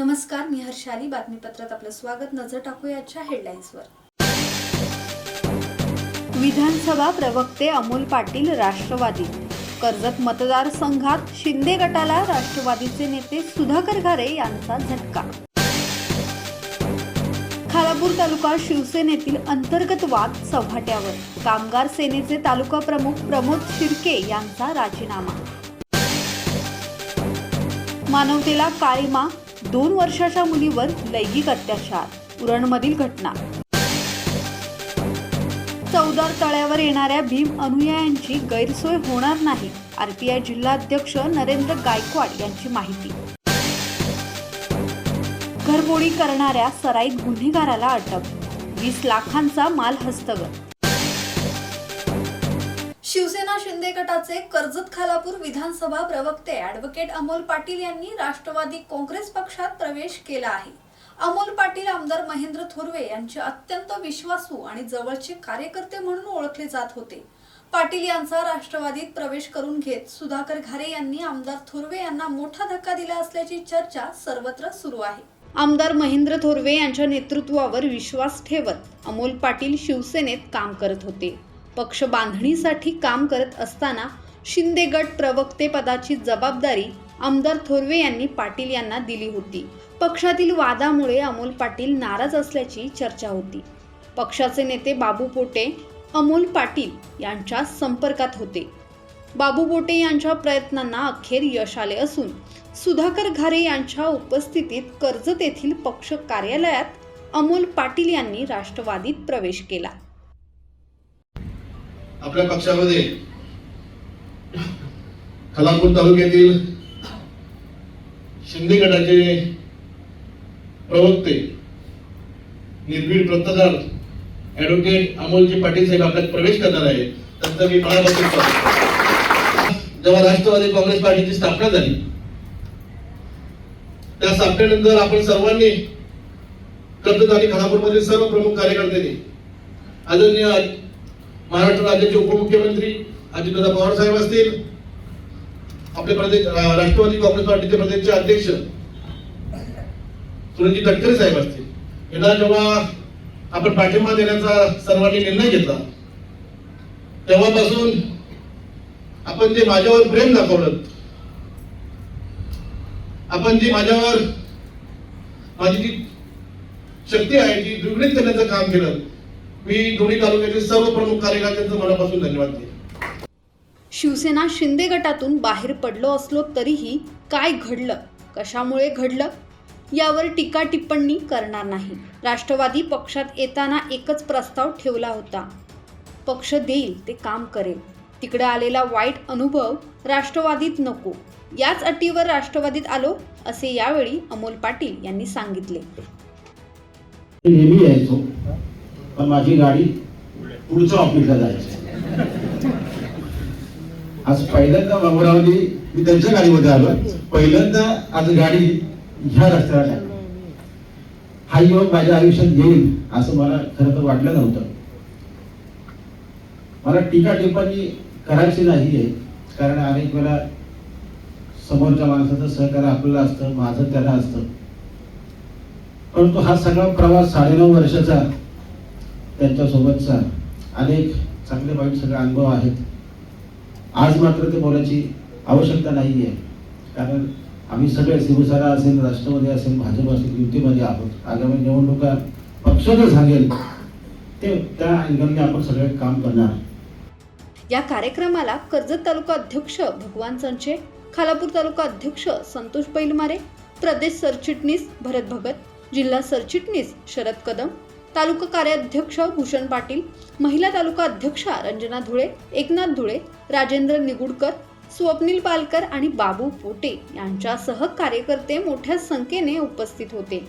नमस्कार मी हर्षाली. बातमीपत्रात आपलं स्वागत. नजर टाकूया आजच्या हेडलाईन्सवर विधानसभा प्रवक्ते अमोल पाटील राष्ट्रवादी. कर्जत मतदारसंघात शिंदे गटाला राष्ट्रवादीचे नेते सुधाकर घारे यांचा झटका. खालापूर तालुका शिवसेनेतील अंतर्गत वाद चव्हाट्यावर कामगार सेनेचे तालुका प्रमुख प्रमोद शिर्के यांचा राजीनामा. मानवतेला काळीमा दोन वर्षाच्या मुलीवर लैंगिक अत्याचार उरणमधील घटना. चौदार तळ्यावर येणाऱ्या भीम अनुयायांची गैरसोय होणार नाही आरपीआय जिल्हाध्यक्ष नरेंद्र गायकवाड यांची माहिती. घरफोडी करणाऱ्या सराईत गुन्हेगाराला अटक वीस लाखांचा माल हस्तगत. शिवसेना शिंदे गटाचे कर्जत खालापूर विधानसभा प्रवक्ते ऍडव्होकेट अमोल पाटील यांनी राष्ट्रवादी काँग्रेस पक्षात प्रवेश केला आहे. अमोल पाटील आमदार महेंद्र थोरवे यांचे अत्यंत विश्वासू आणि जवळचे कार्यकर्ते म्हणून ओळखले जात होते. पाटील यांचा राष्ट्रवादीत प्रवेश करून घेत सुधाकर घारे यांनी आमदार थोरवे यांना मोठा धक्का दिला असल्याची चर्चा सर्वत्र सुरू आहे. आमदार महेंद्र थोरवे यांच्या नेतृत्वावर विश्वास ठेवत अमोल पाटील शिवसेनेत काम करत होते. पक्ष बांधणीसाठी काम करत असताना शिंदे गट प्रवक्तेपदाची जबाबदारी आमदार थोरवे यांनी पाटील यांना दिली होती. पक्षातील वादामुळे अमोल पाटील नाराज असल्याची चर्चा होती. पक्षाचे नेते बाबू पोटे अमोल पाटील यांच्या संपर्कात होते. बाबू पोटे यांच्या प्रयत्नांना अखेर यश आले असून सुधाकर घारे यांच्या उपस्थितीत कर्जत येथील पक्ष कार्यालयात अमोल पाटील यांनी राष्ट्रवादीत प्रवेश केला. आपल्या पक्षामध्ये खलापूर तालुक्यातील शिंदे गटाचे प्रवक्ते निर्भीड पत्रकार ऍडव्होकेट अमोलजी पाटील साहेब आपल्यात प्रवेश करणार आहे त्यांचं मी मनापासून जेव्हा राष्ट्रवादी काँग्रेस पार्टीची स्थापना झाली त्या स्थापनेनंतर आपण सर्वांनी कर्जत आणि खानापूरमधील सर्व प्रमुख कार्यकर्त्यांनी आदरणीय महाराष्ट्र राज्याचे उपमुख्यमंत्री अजितदादा पवार साहेब असतील. आपले प्रदेश राष्ट्रवादी काँग्रेस पार्टीचे प्रदेशचे अध्यक्ष सुरजी तटकरे साहेब असतील. यांना जेव्हा आपण पाठिंबा देण्याचा सर्वांनी निर्णय घेतला तेव्हापासून आपण जे माझ्यावर प्रेम दाखवलं आपण जी माझ्यावर माझी जी शक्ती आहे ती द्विगुणित करण्याचं काम केलं मी दोन्ही तालुक्यातील सर्व प्रमुख कार्यकर्त्यांचं मनापासून धन्यवाद देतो शिवसेना शिंदे गटातून बाहेर पडलो असलो तरीही काय घडलं? कशामुळे घडलं? यावर टीका टिप्पणी करणार नाही. राष्ट्रवादी पक्षात येताना एकच प्रस्ताव ठेवला होता. पक्ष देईल ते काम करेल. तिकडे आलेला वाईट अनुभव राष्ट्रवादीत नको. याच अटीवर राष्ट्रवादीत आलो असे यावेळी अमोल पाटील यांनी सांगितले. पण माझी गाडी पुढच्या ऑफिसला जायची. आज पहिल्यांदा बाबूरावली मी त्यांच्या गाडीमध्ये आलो. पहिल्यांदा आज गाडी ह्या रस्त्याला लागली हा योग माझ्या आयुष्यात येईल असं मला खरं तर वाटलं नव्हतं. मला टीका टिप्पणी करायची नाही आहे. कारण अनेक वेळा समोरच्या माणसाचं सहकार्य आपल्याला असतं माझं त्याला असतं. परंतु हा सगळा प्रवास साडेनऊ वर्षाचा त्यांच्यासोबतचा अनेक चांगले वाईट सगळे अनुभव आहेत. आज मात्र ते बोलायची आवश्यकता नाही आहे कारण आम्ही सगळे शिवसेना असेल राष्ट्रवादी असेल भाजप असेल युतीमध्ये आहोत. आगामी निवडणुका पक्ष जे सांगेल. ते त्या अँगलने आपण सगळे काम करणार. या कार्यक्रमाला कर्जत तालुका अध्यक्ष भगवान संचे खालापूर तालुका अध्यक्ष संतोष पैलमारे प्रदेश सरचिटणीस भरत भगत जिल्हा सरचिटणीस शरद कदम तालुका कार्याध्यक्ष भूषण पाटील महिला तालुका अध्यक्षा रंजना धुळे एकनाथ धुळे राजेंद्र निगुडकर स्वप्नील पालकर आणि बाबू पोटे यांच्यासह कार्यकर्ते मोठ्या संख्येने उपस्थित होते.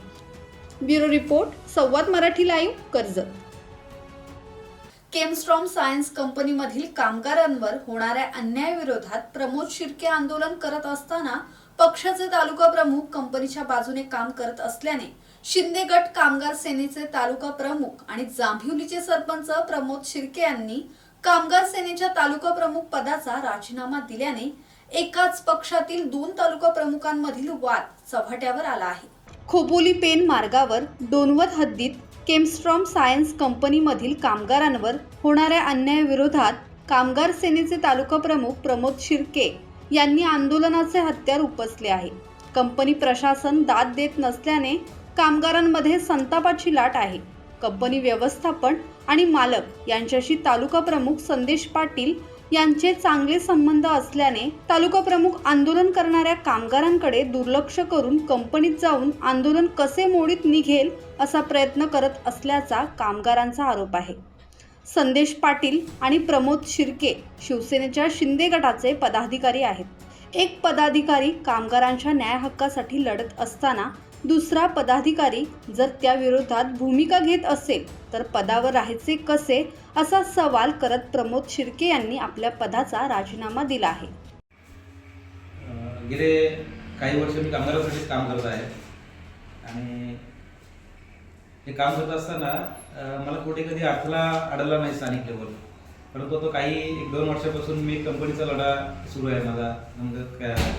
Bureau report Samvad Marathi live Karjat Chemstrom science कंपनीमधील कामगारांवर होणाऱ्या अन्यायाविरोधात प्रमोद शिर्के आंदोलन करत असताना पक्षाचे तालुका प्रमुख कंपनीच्या बाजूने काम करत असल्याने शिंदे गट कामगार सेनेचे तालुका प्रमुख आणि जांभिवलीचे सरपंच प्रमोद शिर्के यांनी कामगार सेनेच्या तालुका प्रमुख पदाचा राजीनामा दिल्याने एकाच पक्षातील दोन तालुका प्रमुखांमधील वाद चव्हाट्यावर आला आहे. खोपोली पेन मार्गावर डोनवत हद्दीत केमस्ट्रॉम सायन्स कंपनीमधील कामगारांवर होणाऱ्या अन्यायाविरोधात कामगार सेनेचे तालुका प्रमुख प्रमोद शिर्के यांनी आंदोलनाचे हत्यार उपसले आहे. कंपनी प्रशासन दाद देत नसल्याने कामगारांमध्ये संतापाची लाट आहे. कंपनी व्यवस्थापन आणि मालक यांच्याशी तालुका प्रमुख संदेश पाटील यांचे चांगले संबंध असल्याने तालुका प्रमुख आंदोलन करणाऱ्या कामगारांकडे दुर्लक्ष करून कंपनीत जाऊन आंदोलन कसे मोडीत निघेल असा प्रयत्न करत असल्याचा कामगारांचा आरोप आहे. संदेश पाटील आणि प्रमोद शिर्के शिवसेनेच्या शिंदे गटाचे पदाधिकारी आहेत. एक पदाधिकारी कामगारांच्या न्याय हक्कासाठी लढत असताना दुसरा पदाधिकारी जर त्या विरोधात भूमिका घेत असेल तर पदावर राहायचे कसे? असा सवाल करत प्रमोद शिर्के यांनी आपल्या पदाचा राजीनामा दिला आहे. गेले काही वर्ष मी कामगारासाठीच काम करत आहे. आणि हे काम करत असताना मला कुठे कधी अडथळा अडला नाही स्थानिक लेवल परंतु तो काही एक दोन वर्षापासून मी कंपनीचा लढा सुरू आहे माझा. म्हणजे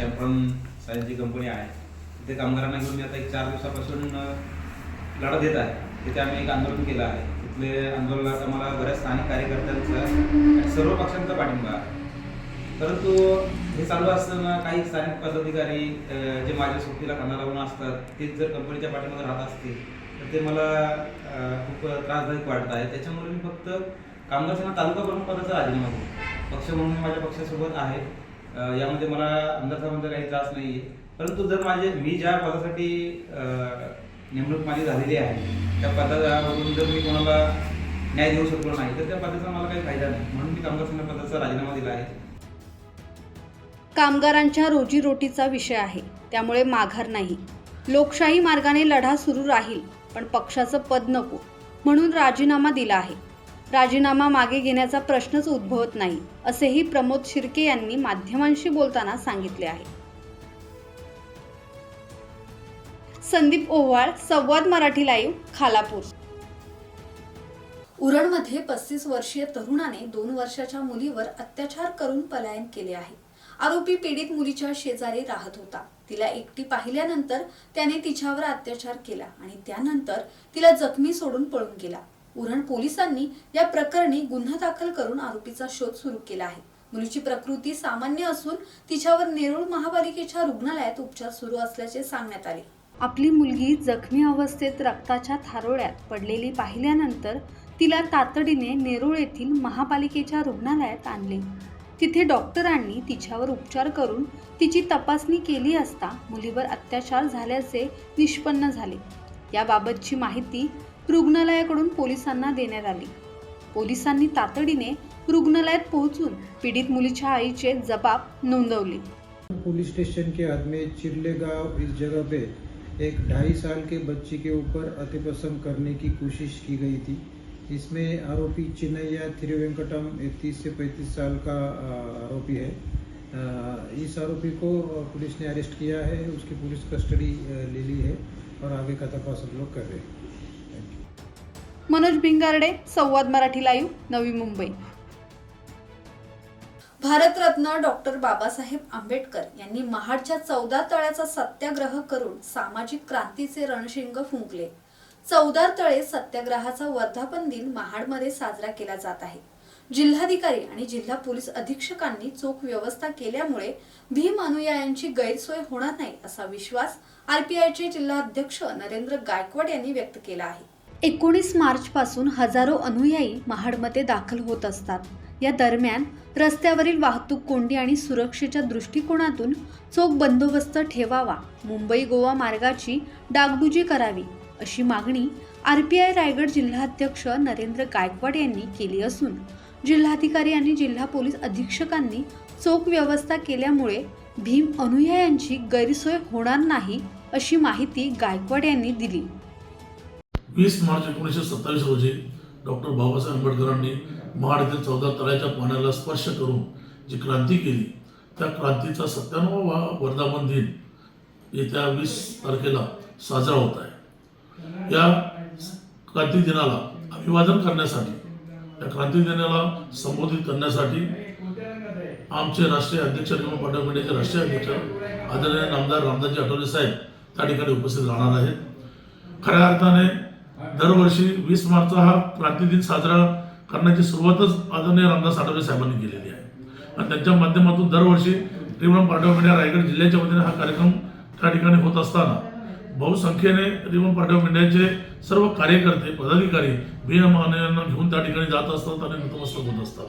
कॅम्प्रॉन सायन्सची कंपनी आहे. तिथे कामगारांना घेऊन मी आता एक चार दिवसापासून लढा देत आहे. तिथे आम्ही एक आंदोलन केलं आहे. तिथले आंदोलनात आम्हाला बऱ्याच स्थानिक कार्यकर्त्यांचा आणि सर्व पक्षांचा पाठिंबा आहे. परंतु हे चालू असताना काही स्थानिक पदाधिकारी जे माझ्या सोबतीला खाना लावून असतात तेच जर कंपनीच्या पाठीमध्ये राहत असतील तर ते मला खूप त्रासदायक वाटत आहे. त्याच्यामुळे मी फक्त कामगार सेना तालुका प्रमुख पदाचा राजीनामा देतो. पक्ष म्हणून माझ्या पक्षासोबत आहे. यामध्ये मला आमदार साहेबांचा काही त्रास नाही आहे परंतु जर माझे मी ज्या पदासाठी नेमणूक माझी झालेली आहे त्या पदावरून जर मी कोणाला न्याय देऊ शकलो नाही तर त्या पदाचा मला काही फायदा नाही. म्हणून मी कामगार संघ पदाचा राजीनामा दिला आहे. कामगारांच्या रोजीरोटीचा विषय आहे त्यामुळे माघार नाही. लोकशाही मार्गाने लढा सुरू राहील पण पक्षाचं पद नको म्हणून राजीनामा दिला आहे. राजीनामा मागे घेण्याचा प्रश्नच उद्भवत नाही असेही प्रमोद शिर्के यांनी माध्यमांशी बोलताना सांगितले आहे. संदीप ओव्हाळ संवाद मराठी लाईव्ह खालापूर. उरणमध्ये पस्तीस वर्षीय तरुणाने दोन वर्षाच्या मुलीवर अत्याचार करून पलायन केले आहे. आरोपी पीडित मुलीच्या शेजारी राहत होता. तिला एकटी पाहिल्यानंतर त्याने तिच्यावर अत्याचार केला आणि त्यानंतर तिला जखमी सोडून पळून गेला. उरण पोलिसांनी या प्रकरणी गुन्हा दाखल करून आरोपीचा शोध सुरू केला आहे. मुलीची प्रकृती सामान्य असून तिच्यावर नेरूळ महापालिकेच्या रुग्णालयात उपचार सुरू असल्याचे सांगण्यात आले. आपली मुलगी जखमी अवस्थेत रक्ताच्या थारोळ्यात पडलेली पाहिल्यानंतर तिला तातडीने नेरूळ येथील महापालिकेच्या रुग्णालयात आणले. तिथे डॉक्टरांनी तिच्यावर उपचार करून तिची तपासणी केली असता मुलीवर अत्याचार झाल्याचे निष्पन्न झाले. याबाबतची माहिती रुग्णालयाकडून पोलिसांना देण्यात आली. पोलिसांनी तातडीने रुग्णालयात पोहोचून पीडित मुलीच्या आईचे जबाब नोंदवले. पुलिस स्टेशन के आदमी में गांव इस जगह पे एक ढाई साल के बच्ची के ऊपर अतिपसम करने की कोशिश की गई थी। इसमें आरोपी चिन्नैया थिरुवेंकटम एक तीस से पैंतीस साल का आरोपी है। इस आरोपी को पुलिस ने अरेस्ट किया है उसकी पुलिस कस्टडी ले ली है और आगे का तपास हम लोग कर रहे हैं। मनोज भिंगारडे संवाद मराठी लाईव्ह नवी मुंबई. भारतरत्न डॉक्टर बाबासाहेब आंबेडकर यांनी महाडच्या चौदा तळ्याचा सत्याग्रह करून सामाजिक क्रांतीचे रणशिंग फुंकले. चौदार तळे सत्याग्रहाचा वर्धापन दिन महाडमध्ये साजरा केला जात आहे. जिल्हाधिकारी आणि जिल्हा पोलीस अधीक्षकांनी चोख व्यवस्था केल्यामुळे भीम अनुयायांची गैरसोय होणार नाही असा विश्वास आरपीआयचे जिल्हा अध्यक्ष नरेंद्र गायकवाड यांनी व्यक्त केला आहे. एकोणीस मार्च पासून हजारो अनुयायी महाडमध्ये दाखल होत असतात. या दरम्यान रस्त्यावरील वाहतूक कोंडी आणि सुरक्षेच्या दृष्टिकोनातून चोख बंदोबस्त ठेवावा मुंबई गोवा मार्गाची डागडुजी करावी अशी मागणी आर पी आय रायगड जिल्हाध्यक्ष नरेंद्र गायकवाड यांनी केली असून जिल्हाधिकारी आणि जिल्हा पोलीस अधीक्षकांनी चोख व्यवस्था केल्यामुळे भीम अनुयायांची गैरसोय होणार नाही अशी माहिती गायकवाड यांनी दिली. वीस मार्च एकोणीसशे सत्तावीस रोजी डॉक्टर बाबासाहेब आंबेडकरांनी महाड येथील चौदा तळ्याच्या पाण्याला स्पर्श करून जी क्रांती केली त्या क्रांतीचा सत्त्याण्णवा वर्धापन दिन येत्या वीस तारखेला साजरा होत आहे. या क्रांती दिनाला अभिवादन करण्यासाठी या क्रांती दिनाला संबोधित करण्यासाठी आमचे राष्ट्रीय अध्यक्ष किंवा पाटील राष्ट्रीय अध्यक्ष आदरणीय नामदार रामदासजी आठवले साहेब त्या ठिकाणी उपस्थित राहणार आहेत. खऱ्या अर्थाने दरवर्षी वीस मार्चचा हा क्रांती दिन साजरा करण्याची सुरुवातच आदरणीय रामदास आठवले साहेबांनी केलेली आहे. आणि त्यांच्या माध्यमातून दरवर्षी रिवण पार्टी ऑफ इंडिया रायगड जिल्ह्याच्या वतीने हा कार्यक्रम त्या ठिकाणी होत असताना बहुसंख्येने रिवण पार्टी ऑफ इंडियाचे सर्व कार्यकर्ते पदाधिकारी भीम घेऊन त्या ठिकाणी जात असतात आणि नतमस्तक होत असतात.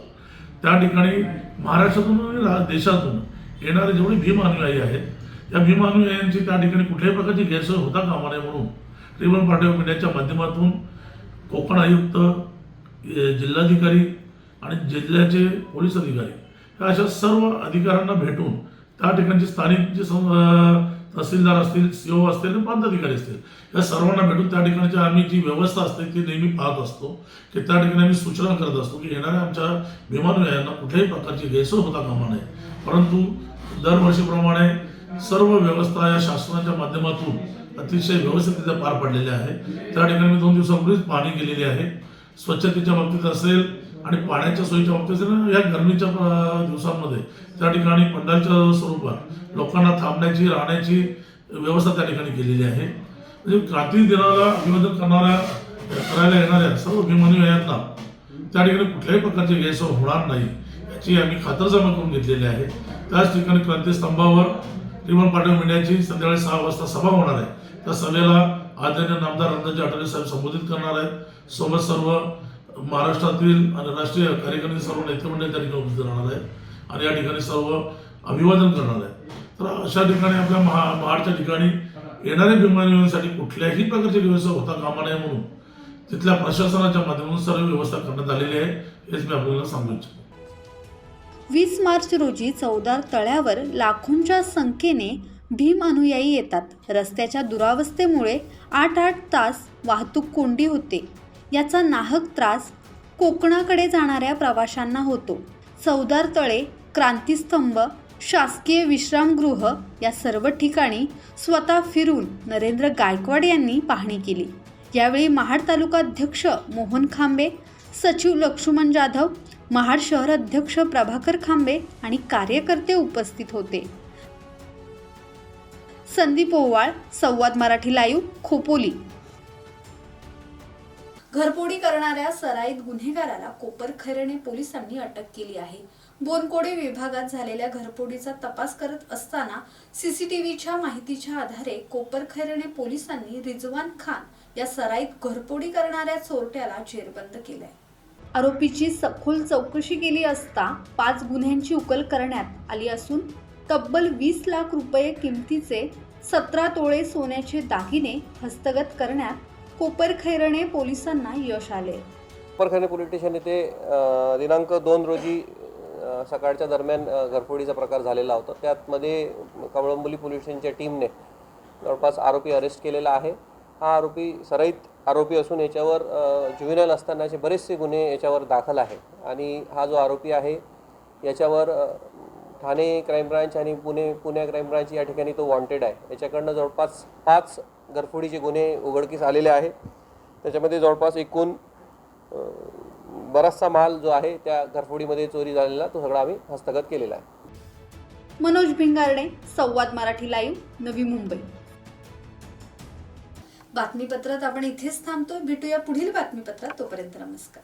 त्या ठिकाणी महाराष्ट्रातून आणि रा- देशातून येणारे जेवढे भीम अनुयायी आहेत या भीम अनुयायांची त्या ठिकाणी कुठल्याही प्रकारची गैरसोय होता कामा नये म्हणून रिबन पार्टी ऑफ इंडियाच्या माध्यमातून कोकण आयुक्त जिल्हाधिकारी आणि जिल्ह्याचे पोलीस अधिकारी अशा सर्व अधिकाऱ्यांना भेटून त्या ठिकाणचे स्थानिक जे सं- तहसीलदार असतील सी ओ असतील आणि अधिकारी असतील या सर्वांना भेटून त्या ठिकाणची आम्ही जी व्यवस्था असते ती नेहमी पाहत असतो की त्या ठिकाणी आम्ही सूचना करत असतो की येणाऱ्या आमच्या विमानुयांना कुठल्याही प्रकारची गैरसोय होता कामा नये. परंतु दरवर्षीप्रमाणे सर्व व्यवस्था या शासनाच्या माध्यमातून अतिशय व्यवस्थितरित्या पार पडलेल्या आहे त्या ठिकाणी मी दोन दिवसापूर्वीच पाहणी केलेली आहे. स्वच्छतेच्या बाबतीत असेल आणि पाण्याच्या सोयीच्या बाबतीत असेल या गरमीच्या दिवसांमध्ये. त्या ठिकाणी पंडालच्या स्वरूपात लोकांना थांबण्याची राहण्याची व्यवस्था त्या ठिकाणी केलेली आहे. म्हणजे क्रांती दिनाला अभिवादन करणाऱ्या करायला येणाऱ्या सर्व अभिमानुयांना त्या ठिकाणी कुठल्याही प्रकारचे गैरसोय होणार नाही याची आम्ही खातरजमा करून घेतलेली आहे. त्याच ठिकाणी क्रांती स्तंभावर पार्टी पाटील मेंढ्याची संध्याकाळी सहा वाजता सभा होणार आहे. त्या सभेला आदरणीय नामदार रंजनजी आठवले साहेब संबोधित करणार आहेत. सोबत सर्व महाराष्ट्रातील आणि राष्ट्रीय कार्यकारिणी सर्व नेतेमंडळ म्हणजे त्या ठिकाणी उपस्थित राहणार आहे. आणि या ठिकाणी सर्व अभिवादन करणार आहे. तर अशा ठिकाणी आपल्या महा महाडच्या ठिकाणी येणाऱ्या विमानसाठी कुठल्याही प्रकारची व्यवस्था होता कामा नये म्हणून तिथल्या प्रशासनाच्या माध्यमातून सर्व व्यवस्था करण्यात आलेली आहे हेच मी आपल्याला सांगू इच्छितो. वीस मार्च रोजी चौदार तळ्यावर लाखोंच्या संख्येने भीम अनुयायी येतात. रस्त्याच्या दुरावस्थेमुळे आठ आठ तास वाहतूक कोंडी होते. याचा नाहक त्रास कोकणाकडे जाणाऱ्या प्रवाशांना होतो. चौदार तळे क्रांतीस्तंभ शासकीय विश्रामगृह या सर्व ठिकाणी स्वतः फिरून नरेंद्र गायकवाड यांनी पाहणी केली. यावेळी महाड तालुका अध्यक्ष मोहन खांबे सचिव लक्ष्मण जाधव महाड शहर अध्यक्ष प्रभाकर खांबे आणि कार्यकर्ते उपस्थित होते. संदीप ओवाळ संवाद मराठी लाईव्ह खोपोली. घरफोडी करणाऱ्या सराईत गुन्हेगाराला कोपरखैरणे पोलिसांनी अटक केली आहे. बोनकोडे विभागात झालेल्या घरफोडीचा तपास करत असताना सीसीटीव्हीच्या माहितीच्या आधारे कोपरखैरणे पोलिसांनी रिजवान खान या सराईत घरफोडी करणाऱ्या चोरट्याला जेरबंद केलाय. आरोपीची सखोल चौकशी केली असता पाच गुन्ह्यांची उकल करण्यात आली असून तब्बल वीस लाख रुपये किमतीचे सतरा तोळे सोन्याचे दागिने हस्तगत करण्यात कोपरखैरणे पोलिसांना यश आले. कोपरखैरणे पोलीस स्टेशन येथे दिनांक दोन रोजी सकाळच्या दरम्यान घरफोडीचा प्रकार झालेला होता. त्यातमध्ये कवळंबोली पोलीस स्टेशनच्या टीमने जवळपास आरोपी अरेस्ट केलेला आहे. हा आरोपी सराईत आरोपी असून याच्यावर ज्युव्हिनल असतानाचे बरेचसे गुन्हे याच्यावर दाखल आहे. आणि हा जो आरोपी आहे याच्यावर ठाणे क्राईम ब्रांच आणि पुणे पुणे क्राईम ब्रांच या ठिकाणी तो वॉन्टेड आहे. याच्याकडनं जवळपास पाच घरफोडीचे गुन्हे उघडकीस आलेले आहे त्याच्यामध्ये जवळपास एकूण बराचसा माल जो आहे त्या घरफोडीमध्ये चोरी झालेला तो सगळा आम्ही हस्तगत केलेला आहे. मनोज भिंगारडे संवाद मराठी लाईव्ह नवी मुंबई. बातमीपत्रात आपण इथेच थांबतोय. भेटूया पुढील बातमीपत्रात. तोपर्यंत नमस्कार.